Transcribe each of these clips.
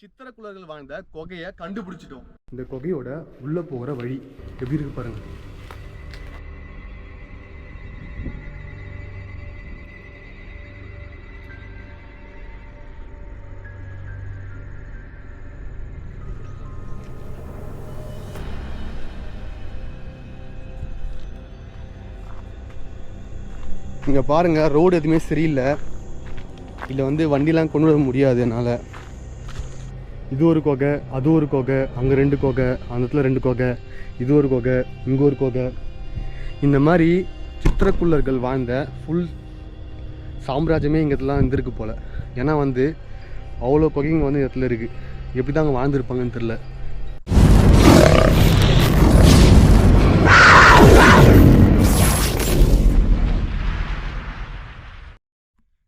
சித்திரக்குலர்கள் வாழ்ந்த குகையை கண்டுபிடிச்சிட்டோம். இந்த குகையோட உள்ளே போகிற வழி எப்படி இருக்கு பாருங்க. இங்கே பாருங்க ரோடு எதுவுமே சரியில்லை. இல்லை வந்து வண்டிலாம் கொண்டு வர முடியாது என்னால். இது ஒரு கொகை அது ஒரு கொகை அங்கே ரெண்டு கொகை அந்த இடத்துல ரெண்டு கொகை இது ஒரு கொகை இங்கே ஒரு கொகை. இந்த மாதிரி சித்திரக்குள்ளர்கள் வாழ்ந்த ஃபுல் சாம்ராஜ்யமே இங்கே இதெல்லாம் இருந்திருக்கு போல். ஏன்னா வந்து அவ்வளோ கொகைங்க வந்து இடத்துல இருக்குது எப்படி தான் அங்கே வாழ்ந்துருப்பாங்கன்னு தெரில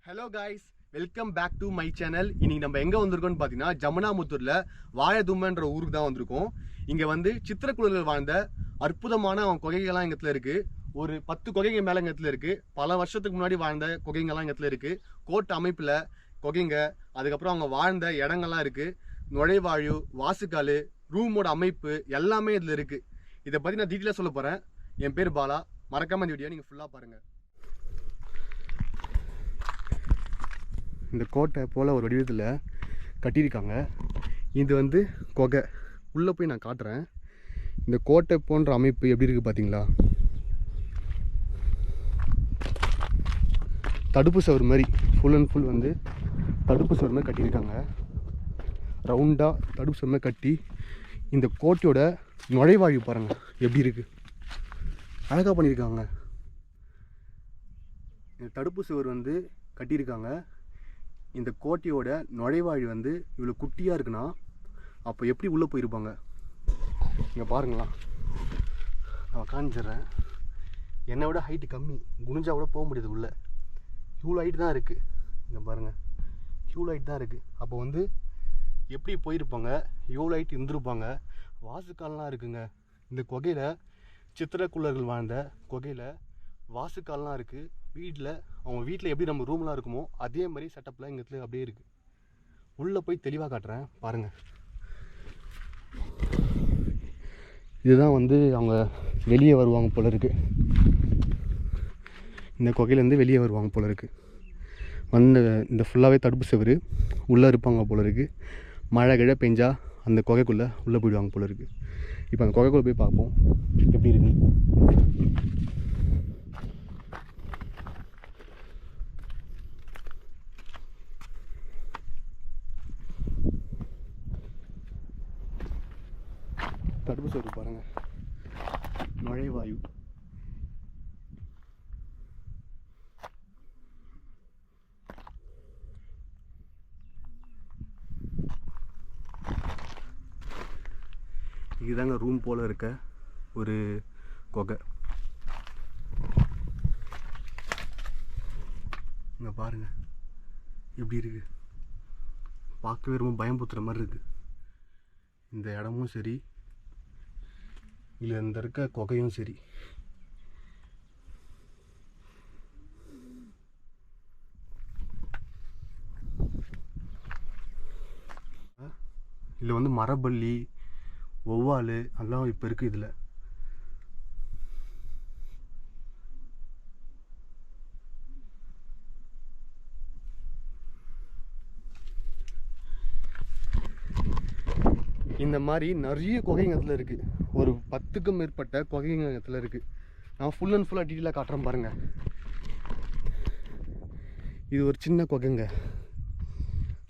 hello guys welcome back to my channel இன்னைக்கு நம்ம எங்கே வந்திருக்கோம்னு பார்த்தீங்கன்னா ஜமுனாமுத்தூரில் வாழதும்மன்ற ஊருக்கு தான் வந்திருக்கோம். இங்கே வந்து சித்திரக்குழல்கள் வாழ்ந்த அற்புதமான அவங்க குகைகள்லாம் எங்கத்தில் இருக்குது ஒரு பத்து குகைங்க மேலே எங்கத்தில் இருக்குது பல வருஷத்துக்கு முன்னாடி வாழ்ந்த குகைங்கெல்லாம் எங்கத்தில் இருக்குது இருக்கு? கோட்டை அமைப்பில் குகைங்க அதுக்கப்புறம் அவங்க வாழ்ந்த இடங்கள்லாம் இருக்குது நுழைவாழு வாசுக்கால் ரூமோட அமைப்பு எல்லாமே இதில் இருக்குது இதை பற்றி நான் டீட்டெயிலாக சொல்ல போகிறேன் என் பேர் பாலா. மறக்காம இந்த வீடியோ நீங்கள் ஃபுல்லாக பாருங்கள் இந்த கோட்டை போல் ஒரு வடிவத்தில் கட்டியிருக்காங்க. இது வந்து கொகை. உள்ளே போய் நான் காட்டுறேன். இந்த கோட்டை போன்ற அமைப்பு எப்படி இருக்குது பார்த்தீங்களா தடுப்பு சவர் மாதிரி ஃபுல் அண்ட் ஃபுல் வந்து தடுப்பு சவர் மாதிரி கட்டியிருக்காங்க. ரவுண்டாக தடுப்பு சவர் மாதிரி கட்டி இந்த கோட்டையோட நுழைவாயு பாருங்கள் எப்படி இருக்குது அழகாக பண்ணியிருக்காங்க. இந்த தடுப்பு சுவர் வந்து கட்டியிருக்காங்க. இந்த கோட்டையோட நுழைவாழி வந்து இவ்வளோ குட்டியாக இருக்குன்னா அப்போ எப்படி உள்ளே போயிருப்பாங்க? இங்கே பாருங்களா. நான் காமிச்சிடுறேன். என்னை விட ஹைட்டு கம்மி. குனிஞ்சா கூட போக முடியாது உள்ளே. இவ்வளோ ஹைட் தான் இருக்குது இங்கே பாருங்கள் இவ்வளோ ஹைட் தான் இருக்குது அப்போ வந்து எப்படி போயிருப்பாங்க? இவ்வளோ ஹைட் இருந்திருப்பாங்க. வாசுக்கால்லாம் இருக்குங்க. இந்த குகையில் சித்திரக்குள்ளர்கள் வாழ்ந்த குகையில் வாசுக்கால்லாம் இருக்குது வீட்டில் அவங்க வீட்டில் எப்படி நம்ம ரூம்லாம் இருக்குமோ அதே மாதிரி செட்டப்பில் எங்கள் இடத்துல அப்படியே இருக்குது உள்ளே போய் தெளிவாக காட்டுறேன். பாருங்கள் இதுதான் வந்து அவங்க வெளியே வருவாங்க போல இருக்குது இந்த குகையிலேருந்து வெளியே வருவாங்க போல இருக்குது வந்து இந்த ஃபுல்லாகவே தடுப்பு செவரு உள்ளே இருப்பாங்க போல இருக்குது மழை கிழ பெஞ்சா அந்த குகைக்குள்ளே உள்ளே போயிடுவாங்க போல இருக்குது இப்போ அந்த குகைக்குள்ளே போய் பார்ப்போம். எப்படி இருக்குன்னு தடுப்பு சோறு பாருங்க நுழைவாயு இதுதாங்க ரூம் போல் இருக்க ஒரு குகை. இங்கே பாருங்க. எப்படி இருக்கு. பார்க்கவே ரொம்ப பயம்புத்துற மாதிரி இருக்கு. இந்த இடமும் சரி. இல்லை இந்த இருக்க குகையும் சரி. இதில் வந்து மரபள்ளி ஒவ்வால் எல்லாம் இப்போ இருக்குது இதில். இந்த மாதிரி நிறைய குகைங்கத்தில் இருக்குது ஒரு பத்துக்கும் மேற்பட்ட குகைங்கத்தில் இருக்குது நான் ஃபுல் அண்ட் ஃபுல்லாக டீட்டெயிலாக காட்டுறேன் பாருங்கள் இது ஒரு சின்ன குகைங்க.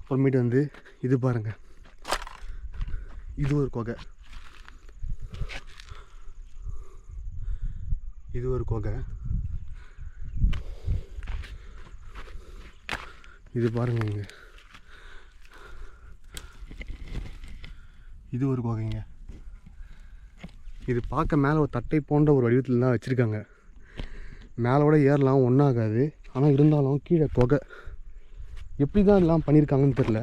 அப்புறமேட்டு வந்து இது பாருங்கள் இது ஒரு குகை. இது ஒரு குகை. இது பாருங்க இது ஒரு குகைங்க. இது பார்க்க மேலே ஒரு தட்டை போன்ற ஒரு வடிவத்தில் தான் வச்சுருக்காங்க. மேலோட ஏறலாம் ஒன்றாகாது ஆனால் இருந்தாலும் கீழே குகை. எப்படி தான் எல்லாம் பண்ணியிருக்காங்கன்னு தெரில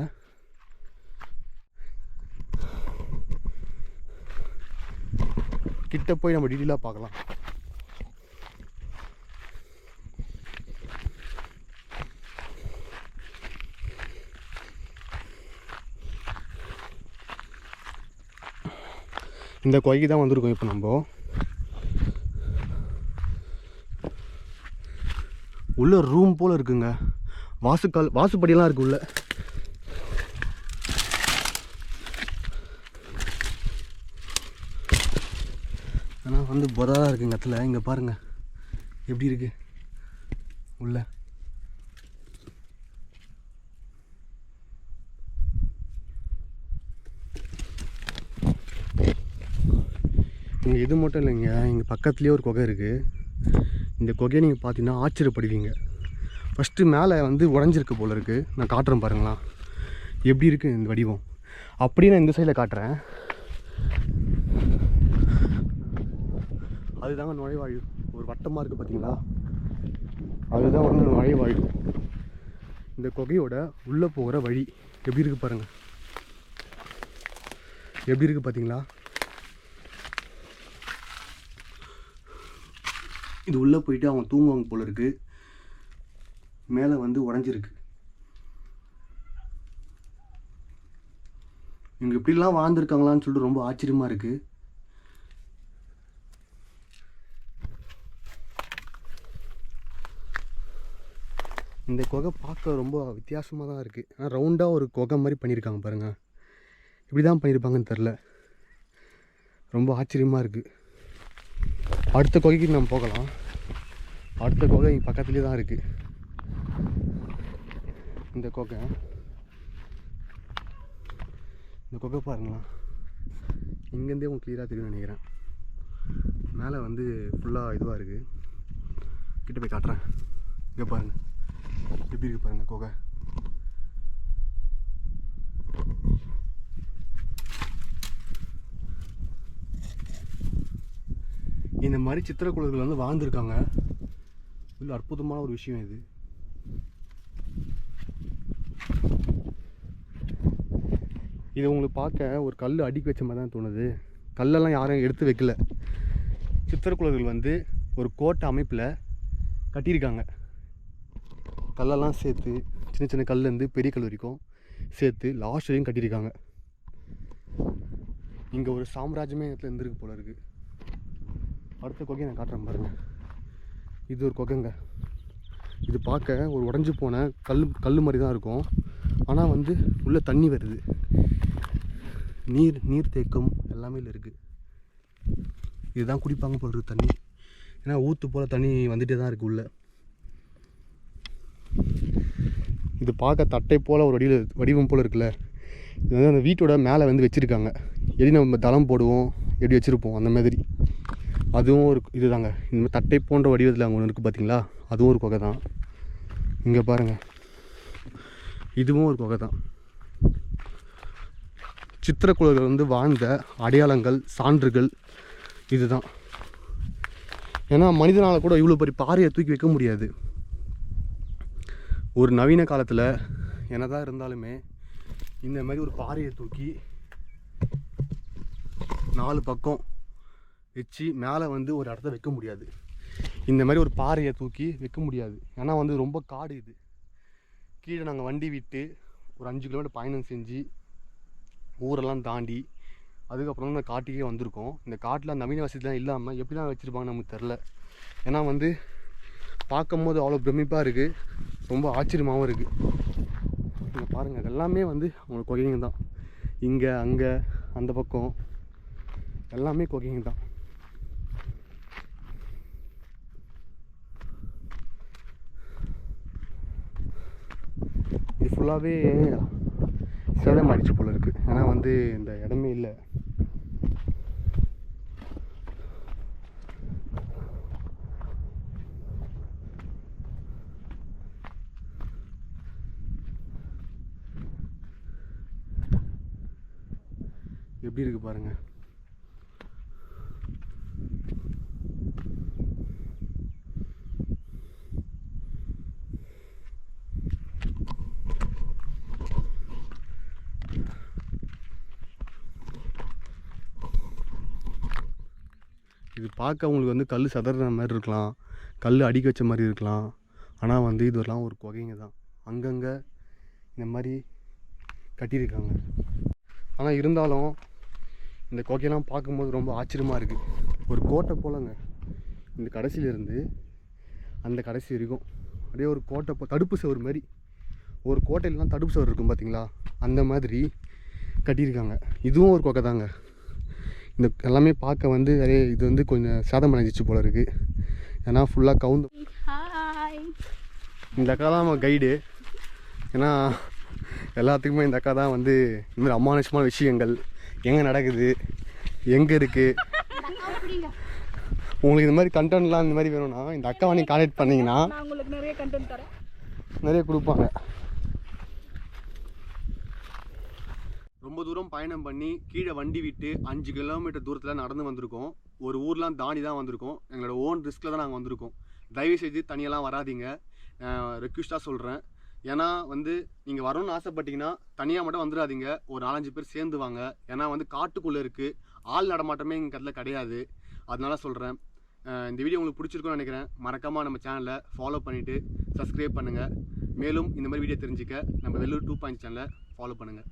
கிட்ட போய் நம்ம டீட்டெயிலாக பார்க்கலாம். இந்த கொய்க்கு தான் வந்திருக்கோம் இப்போ நம்ம. உள்ள ரூம் போல் இருக்குங்க. வாசுக்கால் வாசுப்படியெல்லாம் இருக்குது உள்ள. ஆனால் வந்து பொதாதான் இருக்குங்க இடத்துல இங்கே பாருங்கள் எப்படி இருக்குது உள்ள. இங்கே இது மட்டும் இல்லைங்க. இங்கே பக்கத்துலேயே ஒரு குகை இருக்குது இந்த குகையை நீங்கள் பார்த்தீங்கன்னா ஆச்சரியப்படுவீங்க. ஃபஸ்ட்டு மேலே வந்து உடஞ்சிருக்கு போல் இருக்குது நான் காட்டுறேன் பாருங்களா. எப்படி இருக்குது இந்த வடிவம்? அப்படியே நான் இந்த சைடில் காட்டுறேன். அதுதாங்க நுழைவாழி ஒரு வட்டமாக இருக்குது பார்த்தீங்களா அதுதான் வந்து நுழைவாழி இந்த குகையோட உள்ளே போகிற வழி எப்படி இருக்குது பாருங்கள் எப்படி இருக்குது பார்த்தீங்களா இது உள்ளே போயிட்டு அவங்க தூங்குவாங்க போல இருக்கு. மேலே வந்து உடஞ்சிருக்கு. இவங்க இப்படிலாம் வாழ்ந்துருக்காங்களான்னு சொல்லிட்டு ரொம்ப ஆச்சரியமாக இருக்குது இந்த குகை பார்க்க ரொம்ப வித்தியாசமாக தான் இருக்குது ஆனால் ரவுண்டாக ஒரு குகை மாதிரி பண்ணியிருக்காங்க பாருங்கள் இப்படி தான் பண்ணியிருப்பாங்கன்னு தெரில ரொம்ப ஆச்சரியமாக இருக்குது அடுத்த குகைக்கு நம்ம போகலாம். அடுத்த குகை இங்க பக்கத்துலேயே தான் இருக்குது இந்த குகை. இந்த குகை பாருங்களா இங்கேருந்தே உங்களுக்கு கிளியராக தெரியும்னு நினைக்கிறேன். மேலே வந்து ஃபுல்லாக இதுவாக இருக்குது கிட்ட போய் காட்டுறேன். இங்கே பாருங்கள் எப்படி இருக்குது பாருங்கள் குகை. இந்த மாதிரி சித்திரக்குழுக்கள் வந்து வாழ்ந்துருக்காங்க. இல்லை அற்புதமான ஒரு விஷயம் இது. இது உங்களுக்கு பார்க்க ஒரு கல் அடிக்க வச்ச மாதிரி தான் தோணுது. கல்லெல்லாம் யாரும் எடுத்து வைக்கல. சித்திரக்குழுக்கள் வந்து ஒரு கோட்டை அமைப்பில் கட்டியிருக்காங்க. கல்லெல்லாம் சேர்த்து சின்ன சின்ன கல்லேருந்து பெரிய கல் வரைக்கும் சேர்த்து லாஸ்ட் வரையும் கட்டியிருக்காங்க. இங்கே ஒரு சாம்ராஜ்யமே இடத்துல இருந்திருக்கு போல இருக்குது அடுத்த கொகையை நான் காட்டுறேன் பாருங்கள் இது ஒரு கொகைங்க இது பார்க்க ஒரு உடஞ்சி போன கல் கல் மாதிரி தான் இருக்கும். ஆனால் வந்து உள்ளே தண்ணி வருது. நீர் நீர் தேக்கம் எல்லாமே இருக்குது இதுதான் குடிப்பாங்க போடுற தண்ணி. ஏன்னா ஊற்று போல் தண்ணி வந்துகிட்டே தான் இருக்குது உள்ள. இது பார்க்க தட்டை போல் ஒரு வடிவில் வடிவம் போல் இருக்குல்ல. இது வந்து அந்த வீட்டோட மேலே வந்து வச்சுருக்காங்க. எப்படி நம்ம தளம் போடுவோம் எப்படி வச்சுருப்போம் அந்த மாதிரி. அதுவும் ஒரு இதுதாங்க. இந்த தட்டை போன்ற வடிவத்தில் அங்கே ஒன்று இருக்குது பார்த்தீங்களா அதுவும் ஒரு குகை தான் இங்கே பாருங்கள் இதுவும் ஒரு குகை தான் சித்திரக்குழல்கள் வந்து வாழ்ந்த அடையாளங்கள் சான்றுகள் இதுதான். ஏன்னா மனிதனால் கூட இவ்வளோ பெரிய பாறையை தூக்கி வைக்க முடியாது. ஒரு நவீன காலத்தில் என்னதான் இருந்தாலுமே இந்த மாதிரி ஒரு பாறையை தூக்கி நாலு பக்கம் வச்சு மேலே வந்து ஒரு இடத்த வைக்க முடியாது. இந்த மாதிரி ஒரு பாறையை தூக்கி வைக்க முடியாது. ஏன்னா வந்து ரொம்ப காடு இது. கீழே நாங்கள் வண்டி விட்டு ஒரு அஞ்சு கிலோமீட்டர் பயணம் செஞ்சு ஊரெல்லாம் தாண்டி அதுக்கப்புறம் தான் காட்டுக்கே வந்திருக்கோம். இந்த காட்டில் நவீன வசதிலாம் இல்லாமல் எப்படிலாம் வச்சுருப்பாங்கன்னு நமக்கு தெரில ஏன்னா வந்து பார்க்கும்போது அவ்வளோ பிரமிப்பாக இருக்குது ரொம்ப ஆச்சரியமாகவும் இருக்குது இங்கே பாருங்கள் எல்லாமே வந்து அவங்களுக்கு குகைங்க தான். இங்கே அங்கே அந்த பக்கம் எல்லாமே குகைங்க தான். இது ஃபுல்லாகவே சேதம் ஆயிடுச்சு போல இருக்குது ஏன்னா வந்து இந்த இடமே இல்லை. எப்படி இருக்குது பாருங்கள் இது பார்க்க அவங்களுக்கு வந்து கல் சதற மாதிரி இருக்கலாம். கல் அடிக்க வச்ச மாதிரி இருக்கலாம். ஆனால் வந்து இதெல்லாம் ஒரு குகைங்க தான். அங்கங்கே இந்த மாதிரி கட்டியிருக்காங்க. ஆனால் இருந்தாலும் இந்த குகையெல்லாம் பார்க்கும்போது ரொம்ப ஆச்சரியமாக இருக்குது ஒரு கோட்டை போலங்க. இந்த கடைசியிலேருந்து அந்த கடைசி வரைக்கும். அப்படியே ஒரு கோட்டை போ தடுப்பு சவர் மாதிரி. ஒரு கோட்டையிலலாம் தடுப்பு சவர் இருக்கும் பார்த்தீங்களா அந்த மாதிரி கட்டியிருக்காங்க. இதுவும் ஒரு கொக்கை தாங்க. இந்த எல்லாமே பார்க்க வந்து அதே இது வந்து கொஞ்சம் சேதம் அடைஞ்சிச்சு போல இருக்குது ஏன்னா ஃபுல்லாக கவுந்து இந்த அக்கா தான் நம்ம கைடு ஏன்னா எல்லாத்துக்குமே இந்த அக்கா தான் வந்து இந்த மாதிரி அமானுஷமான விஷயங்கள். எங்கே நடக்குது? எங்கே இருக்குது உங்களுக்கு இந்த மாதிரி கண்டென்ட்லாம் இந்த மாதிரி வேணும்னா இந்த அக்காவை நீங்கள் கான்டாக்ட் பண்ணீங்கன்னா நிறைய நிறைய கொடுப்பாங்க. ரொம்ப தூரம் பயணம் பண்ணி கீழே வண்டி விட்டு அஞ்சு கிலோமீட்டர் தூரத்தில் நடந்து வந்திருக்கோம். ஒரு ஊர்லாம் தாண்டி தான் வந்திருக்கோம். எங்களோட ஓன் ரிஸ்கில் தான் நாங்கள் வந்திருக்கோம். தயவு செய்து தனியெல்லாம் வராதீங்க. ரெக்வஸ்ட்டாக சொல்கிறேன் ஏன்னா வந்து நீங்கள் வரணும்னு ஆசைப்பட்டீங்கன்னா தனியாக மட்டும் வந்துடாதீங்க. ஒரு நாலஞ்சு பேர் சேர்ந்து வாங்க. ஏன்னா வந்து காட்டுக்குள்ளே இருக்குது ஆள் நடமாட்டமே எங்கள் கட்டில் கிடையாது. அதனால சொல்கிறேன் இந்த வீடியோ உங்களுக்கு பிடிச்சிருக்கும்னு நினைக்கிறேன். மறக்காமல் நம்ம சேனலை ஃபாலோ பண்ணிவிட்டு சப்ஸ்கிரைப் பண்ணுங்கள் மேலும் இந்த மாதிரி வீடியோ தெரிஞ்சுக்க நம்ம வெள்ளூர் டூ பாயிண்ட் சேனலை ஃபாலோ பண்ணுங்கள்